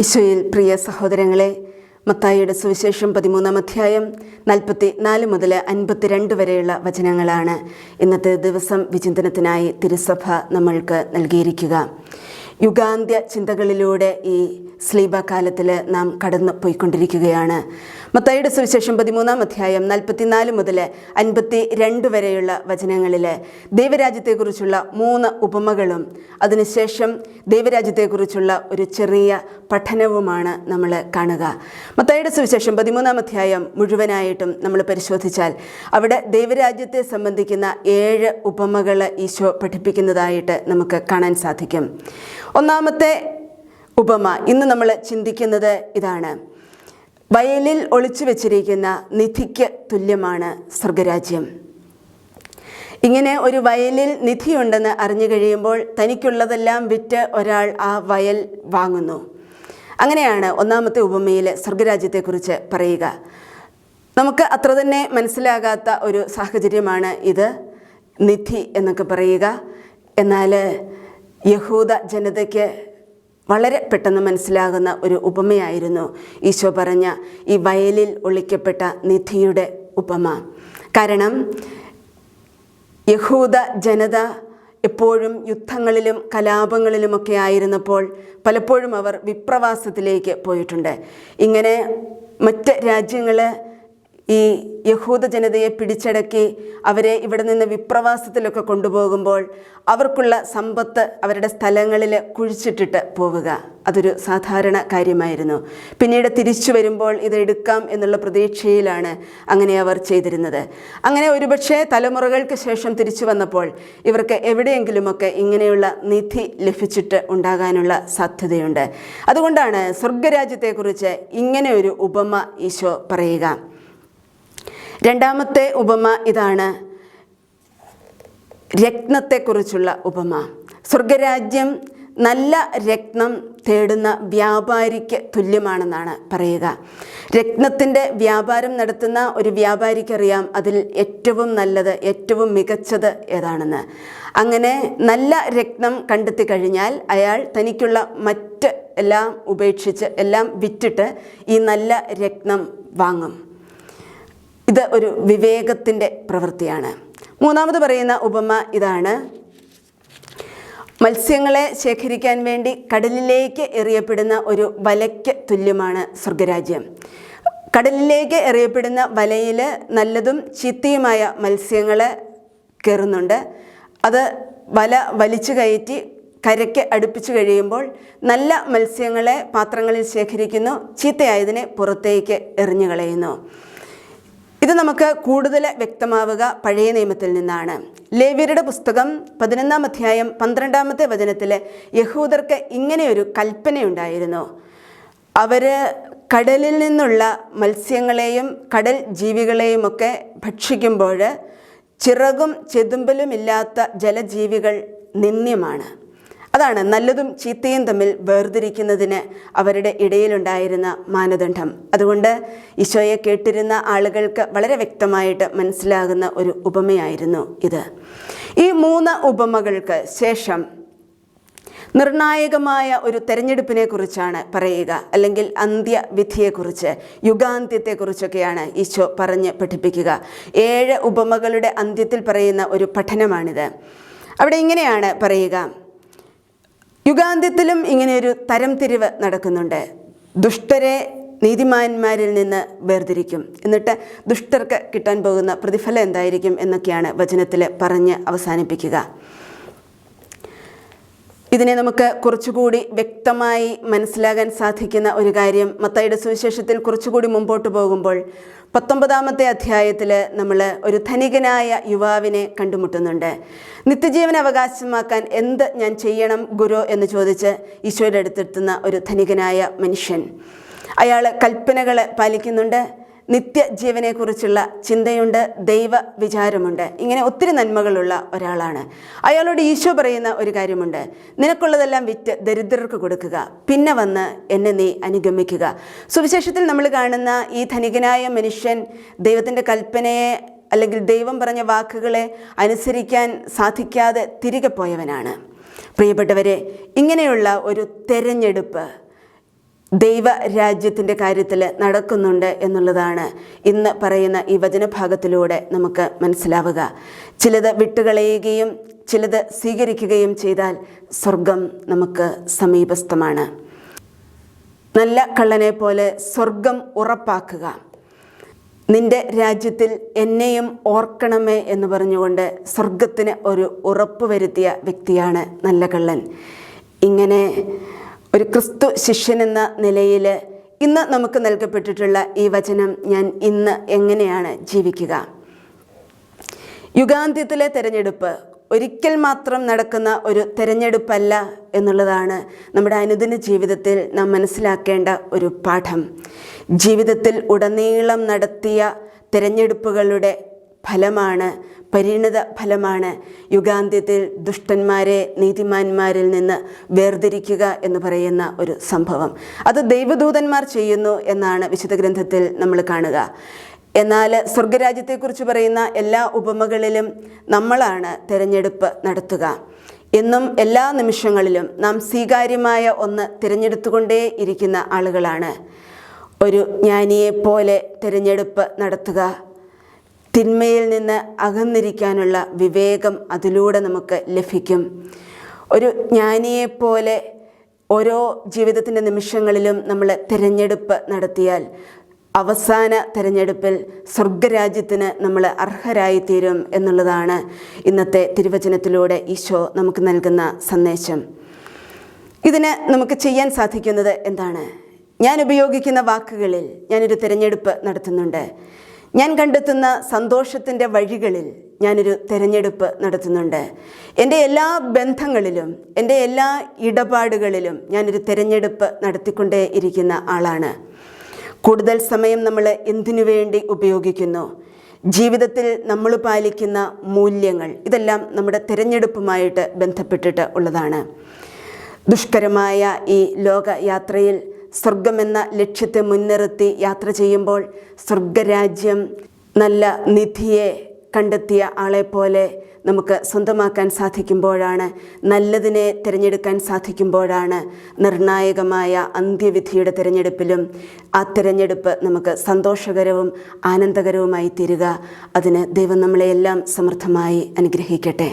ഈശോയിൽ പ്രിയ സഹോദരങ്ങളെ മത്തായിയുടെ സുവിശേഷം പതിമൂന്നാം അധ്യായം നാൽപ്പത്തി നാല് മുതൽ അൻപത്തിരണ്ട് വരെയുള്ള വചനങ്ങളാണ്. ഇന്നത്തെ ദിവസം വിചിന്തനത്തിനായി തിരുസഭ നമ്മൾക്ക് നൽകിയിരിക്കുക. യുഗാന്ത്യ ചിന്തകളിലൂടെ ഈ സ്ലീബ കാലത്തിൽ നാം കടന്നു പോയിക്കൊണ്ടിരിക്കുകയാണ്. മത്തായിയുടെ സുവിശേഷം പതിമൂന്നാം അധ്യായം നാൽപ്പത്തിനാല് മുതൽ അൻപത്തി രണ്ട് വരെയുള്ള വചനങ്ങളിൽ ദൈവരാജ്യത്തെക്കുറിച്ചുള്ള മൂന്ന് ഉപമകളും അതിനുശേഷം ദൈവരാജ്യത്തെക്കുറിച്ചുള്ള ഒരു ചെറിയ പഠനവുമാണ് നമ്മൾ കാണുക. മത്തായിയുടെ സുവിശേഷം പതിമൂന്നാം അധ്യായം മുഴുവനായിട്ടും നമ്മൾ പരിശോധിച്ചാൽ അവിടെ ദൈവരാജ്യത്തെ സംബന്ധിക്കുന്ന ഏഴ് ഉപമകൾ ഈശോ പഠിപ്പിക്കുന്നതായിട്ട് നമുക്ക് കാണാൻ സാധിക്കും. ഒന്നാമത്തെ ഉപമ ഇന്ന് നമ്മൾ ചിന്തിക്കുന്നത് ഇതാണ്. വയലിൽ ഒളിച്ചു വെച്ചിരിക്കുന്ന നിധിക്ക് തുല്യമാണ് സ്വർഗരാജ്യം. ഇങ്ങനെ ഒരു വയലിൽ നിധിയുണ്ടെന്ന് അറിഞ്ഞു കഴിയുമ്പോൾ തനിക്കുള്ളതെല്ലാം വിറ്റ് ഒരാൾ ആ വയൽ വാങ്ങുന്നു. അങ്ങനെയാണ് ഒന്നാമത്തെ ഉപമയിൽ സ്വർഗരാജ്യത്തെക്കുറിച്ച് പറയുക. നമുക്ക് അത്ര തന്നെ മനസ്സിലാകാത്ത ഒരു സാഹചര്യമാണ് ഇത്. നിധി എന്നൊക്കെ പറയുക. എന്നാൽ യഹൂദ ജനതയ്ക്ക് വളരെ പെട്ടെന്ന് മനസ്സിലാകുന്ന ഒരു ഉപമയായിരുന്നു ഈശോ പറഞ്ഞ ഈ വയലിൽ ഒളിക്കപ്പെട്ട നിധിയുടെ ഉപമ. കാരണം യഹൂദ ജനത എപ്പോഴും യുദ്ധങ്ങളിലും കലാപങ്ങളിലുമൊക്കെ ആയിരുന്നപ്പോൾ പലപ്പോഴും അവർ വിപ്രവാസത്തിലേക്ക് പോയിട്ടുണ്ട്. ഇങ്ങനെ മറ്റ് രാജ്യങ്ങൾ ഈ യഹൂദ ജനതയെ പിടിച്ചടക്കി അവരെ ഇവിടെ നിന്ന് വിപ്രവാസത്തിലൊക്കെ കൊണ്ടുപോകുമ്പോൾ അവർക്കുള്ള സമ്പത്ത് അവരുടെ സ്ഥലങ്ങളിൽ കുഴിച്ചിട്ടിട്ട് പോവുക. അതൊരു സാധാരണ കാര്യമായിരുന്നു. പിന്നീട് തിരിച്ചു വരുമ്പോൾ ഇത് എടുക്കാം എന്നുള്ള പ്രതീക്ഷയിലാണ് അങ്ങനെ അവർ ചെയ്തിരുന്നത്. അങ്ങനെ ഒരുപക്ഷെ തലമുറകൾക്ക് ശേഷം തിരിച്ചു വന്നപ്പോൾ ഇവർക്ക് എവിടെയെങ്കിലുമൊക്കെ ഇങ്ങനെയുള്ള നിധി ലഭിച്ചിട്ട് ഉണ്ടാകാനുള്ള സാധ്യതയുണ്ട്. അതുകൊണ്ടാണ് സ്വർഗരാജ്യത്തെക്കുറിച്ച് ഇങ്ങനെ ഒരു ഉപമ ഈശോ പറയുക. രണ്ടാമത്തെ ഉപമ ഇതാണ്. രത്നത്തെക്കുറിച്ചുള്ള ഉപമ. സ്വർഗരാജ്യം നല്ല രത്നം തേടുന്ന വ്യാപാരിക്ക് തുല്യമാണെന്നാണ് പറയുക. രത്നത്തിന്റെ വ്യാപാരം നടത്തുന്ന ഒരു വ്യാപാരിക്കറിയാം അതിൽ ഏറ്റവും നല്ലത് ഏറ്റവും മികച്ചത് ഏതാണെന്ന്. അങ്ങനെ നല്ല രത്നം കണ്ടെത്തി കഴിഞ്ഞാൽ അയാൾ തനിക്കുള്ള മറ്റ് എല്ലാം ഉപേക്ഷിച്ച് എല്ലാം വിറ്റിട്ട് ഈ നല്ല രത്നം വാങ്ങും. ഇത് ഒരു വിവേകത്തിന്റെ പ്രവൃത്തിയാണ്. മൂന്നാമത് പറയുന്ന ഉപമ ഇതാണ്. മത്സ്യങ്ങളെ ശേഖരിക്കാൻ വേണ്ടി കടലിലേക്ക് എറിയപ്പെടുന്ന ഒരു വലയ്ക്ക് തുല്യമാണ് സ്വർഗരാജ്യം. കടലിലേക്ക് എറിയപ്പെടുന്ന വലയിൽ നല്ലതും ചീത്തയുമായ മത്സ്യങ്ങൾ കയറുന്നുണ്ട്. അത് വല വലിച്ചു കയറ്റി കരയ്ക്ക് അടുപ്പിച്ചു കഴിയുമ്പോൾ നല്ല മത്സ്യങ്ങളെ പാത്രങ്ങളിൽ ശേഖരിക്കുന്നു. ചീത്തയായതിനെ പുറത്തേക്ക് എറിഞ്ഞു കളയുന്നു ഇത് നമുക്ക് കൂടുതൽ വ്യക്തമാവുക പഴയ നിയമത്തിൽ നിന്നാണ്. ലേവ്യരുടെ പുസ്തകം പതിനൊന്നാം അധ്യായം പന്ത്രണ്ടാമത്തെ വചനത്തിൽ യഹൂദർക്ക് ഇങ്ങനെയൊരു കൽപ്പനയുണ്ടായിരുന്നു. അവർ കടലിൽ നിന്നുള്ള മത്സ്യങ്ങളെയും കടൽ ജീവികളെയുമൊക്കെ ഭക്ഷിക്കുമ്പോൾ ചിറകും ചെതുമ്പലുമില്ലാത്ത ജലജീവികൾ നിന്ദ്യമാണ്. അതാണ് നല്ലതും ചീത്തയും തമ്മിൽ വേർതിരിക്കുന്നതിന് അവരുടെ ഇടയിലുണ്ടായിരുന്ന മാനദണ്ഡം. അതുകൊണ്ട് ഈശോയെ കേട്ടിരുന്ന ആളുകൾക്ക് വളരെ വ്യക്തമായിട്ട് മനസ്സിലാകുന്ന ഒരു ഉപമയായിരുന്നു ഇത്. ഈ മൂന്ന് ഉപമകൾക്ക് ശേഷം നിർണായകമായ ഒരു തെരഞ്ഞെടുപ്പിനെ കുറിച്ചാണ് പറയുക. അല്ലെങ്കിൽ അന്ത്യവിധിയെക്കുറിച്ച് യുഗാന്ത്യത്തെക്കുറിച്ചൊക്കെയാണ് ഈശോ പറഞ്ഞ് പഠിപ്പിക്കുക. ഏഴ് ഉപമകളുടെ അന്ത്യത്തിൽ പറയുന്ന ഒരു പഠനമാണിത്. അവിടെ ഇങ്ങനെയാണ് പറയുക. യുഗാന്ത്യത്തിലും ഇങ്ങനെയൊരു തരംതിരിവ് നടക്കുന്നുണ്ട്. ദുഷ്ടരെ നീതിമാന്മാരിൽ നിന്ന് വേർതിരിക്കും. എന്നിട്ട് ദുഷ്ടർക്ക് കിട്ടാൻ പോകുന്ന പ്രതിഫലം എന്തായിരിക്കും എന്നൊക്കെയാണ് വചനത്തിൽ പറഞ്ഞ് അവസാനിപ്പിക്കുക. ഇതിനെ നമുക്ക് കുറച്ചുകൂടി വ്യക്തമായി മനസ്സിലാകാൻ സാധിക്കുന്ന ഒരു കാര്യം മത്തയുടെ സുവിശേഷത്തിൽ കുറച്ചുകൂടി മുമ്പോട്ട് പോകുമ്പോൾ പത്തൊമ്പതാമത്തെ അധ്യായത്തിൽ നമ്മൾ ഒരു ധനികനായ യുവാവിനെ കണ്ടുമുട്ടുന്നുണ്ട്. നിത്യജീവൻ അവകാശമാക്കാൻ എന്ത് ഞാൻ ചെയ്യണം ഗുരു എന്ന് ചോദിച്ച് ഈശോയുടെ അടുത്തെത്തുന്ന ഒരു ധനികനായ മനുഷ്യൻ. അയാൾ കൽപ്പനകൾ പാലിക്കുന്നുണ്ട്. നിത്യജീവനെക്കുറിച്ചുള്ള ചിന്തയുണ്ട് ദൈവ വിചാരമുണ്ട്. ഇങ്ങനെ ഒത്തിരി നന്മകളുള്ള ഒരാളാണ്. അയാളോട് ഈശോ പറയുന്ന ഒരു കാര്യമുണ്ട്. നിനക്കുള്ളതെല്ലാം വിറ്റ് ദരിദ്രർക്ക് കൊടുക്കുക. പിന്നെ വന്ന് എന്നെ നീ അനുഗമിക്കുക. സുവിശേഷത്തിൽ നമ്മൾ കാണുന്ന ഈ ധനികനായ മനുഷ്യൻ ദൈവത്തിന്റെ കൽപ്പനയെ അല്ലെങ്കിൽ ദൈവം പറഞ്ഞ വാക്കുകളെ അനുസരിക്കാൻ സാധിക്കാതെ തിരികെ പോയവനാണ്. പ്രിയപ്പെട്ടവരെ ഇങ്ങനെയുള്ള ഒരു തെരഞ്ഞെടുപ്പ് ദൈവ രാജ്യത്തിന്റെ കാര്യത്തിൽ നടക്കുന്നുണ്ട് എന്നുള്ളതാണ് ഇന്ന് പറയുന്ന ഈ വചനഭാഗത്തിലൂടെ നമുക്ക് മനസ്സിലാവുക. ചിലത് വിട്ടുകളയുകയും ചിലത് സ്വീകരിക്കുകയും ചെയ്താൽ സ്വർഗം നമുക്ക് സമീപസ്ഥമാണ്. നല്ല കള്ളനെ പോലെ സ്വർഗം ഉറപ്പാക്കുക. നിന്റെ രാജ്യത്തിൽ എന്നെയും ഓർക്കണമേ എന്ന് പറഞ്ഞുകൊണ്ട് സ്വർഗത്തിന് ഒരു ഉറപ്പ് വരുത്തിയ വ്യക്തിയാണ് നല്ല കള്ളൻ. ഇങ്ങനെ ഒരു ക്രിസ്തു ശിഷ്യനെന്ന നിലയിൽ ഇന്ന് നമുക്ക് നൽകപ്പെട്ടിട്ടുള്ള ഈ വചനം ഞാൻ ഇന്ന് എങ്ങനെയാണ് ജീവിക്കുക? യുഗാന്ത്യത്തിലെ തിരഞ്ഞെടുപ്പ് ഒരിക്കൽ മാത്രം നടക്കുന്ന ഒരു തിരഞ്ഞെടുപ്പല്ല എന്നുള്ളതാണ് നമ്മുടെ അനുദിന ജീവിതത്തിൽ നാം മനസ്സിലാക്കേണ്ട ഒരു പാഠം. ജീവിതത്തിൽ ഉടനീളം നടത്തിയ തിരഞ്ഞെടുപ്പുകളുടെ ഫലമാണ് പരിണിത ഫലമാണ് യുഗാന്ത്യത്തിൽ ദുഷ്ടന്മാരെ നീതിമാന്മാരിൽ നിന്ന് വേർതിരിക്കുക എന്ന് പറയുന്ന ഒരു സംഭവം. അത് ദൈവദൂതന്മാർ ചെയ്യുന്നു എന്നാണ് വിശുദ്ധ ഗ്രന്ഥത്തിൽ നമ്മൾ കാണുക. എന്നാൽ സ്വർഗരാജ്യത്തെക്കുറിച്ച് പറയുന്ന എല്ലാ ഉപമകളിലും നമ്മളാണ് തിരഞ്ഞെടുപ്പ് നടത്തുക. എന്നും എല്ലാ നിമിഷങ്ങളിലും നാം സ്വീകാര്യമായ ഒന്ന് തിരഞ്ഞെടുത്തുകൊണ്ടേ ഇരിക്കുന്ന ആളുകളാണ്. ഒരു ജ്ഞാനിയെപ്പോലെ തിരഞ്ഞെടുപ്പ് നടത്തുക. തിന്മയിൽ നിന്ന് അകന്നിരിക്കാനുള്ള വിവേകം അതിലൂടെ നമുക്ക് ലഭിക്കും. ഒരു ജ്ഞാനിയെപ്പോലെ ഓരോ ജീവിതത്തിന്റെ നിമിഷങ്ങളിലും നമ്മൾ തിരഞ്ഞെടുപ്പ് നടത്തിയാൽ അവസാന തിരഞ്ഞെടുപ്പിൽ സ്വർഗരാജ്യത്തിന് നമ്മൾ അർഹരായിത്തീരും എന്നുള്ളതാണ് ഇന്നത്തെ തിരുവചനത്തിലൂടെ ഈശോ നമുക്ക് നൽകുന്ന സന്ദേശം. ഇതിന് നമുക്ക് ചെയ്യാൻ സാധിക്കുന്നത് എന്താണ്? ഞാൻ ഉപയോഗിക്കുന്ന വാക്കുകളിൽ ഞാനൊരു തിരഞ്ഞെടുപ്പ് നടത്തുന്നുണ്ട്. ഞാൻ കണ്ടെത്തുന്ന സന്തോഷത്തിന്റെ വഴികളിൽ ഞാനൊരു തിരഞ്ഞെടുപ്പ് നടത്തുന്നുണ്ട്. എന്റെ എല്ലാ ബന്ധങ്ങളിലും എന്റെ എല്ലാ ഇടപാടുകളിലും ഞാനൊരു തിരഞ്ഞെടുപ്പ് നടത്തിക്കൊണ്ടേ ഇരിക്കുന്ന ആളാണ്. കൂടുതൽ സമയം നമ്മൾ എന്തിനു വേണ്ടി ഉപയോഗിക്കുന്നു? ജീവിതത്തിൽ നമ്മൾ പാലിക്കുന്ന മൂല്യങ്ങൾ ഇതെല്ലാം നമ്മുടെ തിരഞ്ഞെടുപ്പുമായിട്ട് ബന്ധപ്പെട്ടിട്ട് ഉള്ളതാണ്. ദുഷ്കരമായ ഈ ലോകയാത്രയിൽ സ്വർഗമെന്ന ലക്ഷ്യത്തെ മുൻനിർത്തി യാത്ര ചെയ്യുമ്പോൾ സ്വർഗരാജ്യം നല്ല നിധിയെ കണ്ടെത്തിയ പോലെ നമുക്ക് സ്വന്തമാക്കാൻ സാധിക്കുമ്പോഴാണ് നല്ലതിനെ തിരഞ്ഞെടുക്കാൻ സാധിക്കുമ്പോഴാണ് നിർണായകമായ അന്ത്യവിധിയുടെ തിരഞ്ഞെടുപ്പിലും ആ തിരഞ്ഞെടുപ്പ് നമുക്ക് സന്തോഷകരവും ആനന്ദകരവുമായി തീരുക അതിന് ദൈവം നമ്മളെയെല്ലാം സമൃദ്ധമായി അനുഗ്രഹിക്കട്ടെ.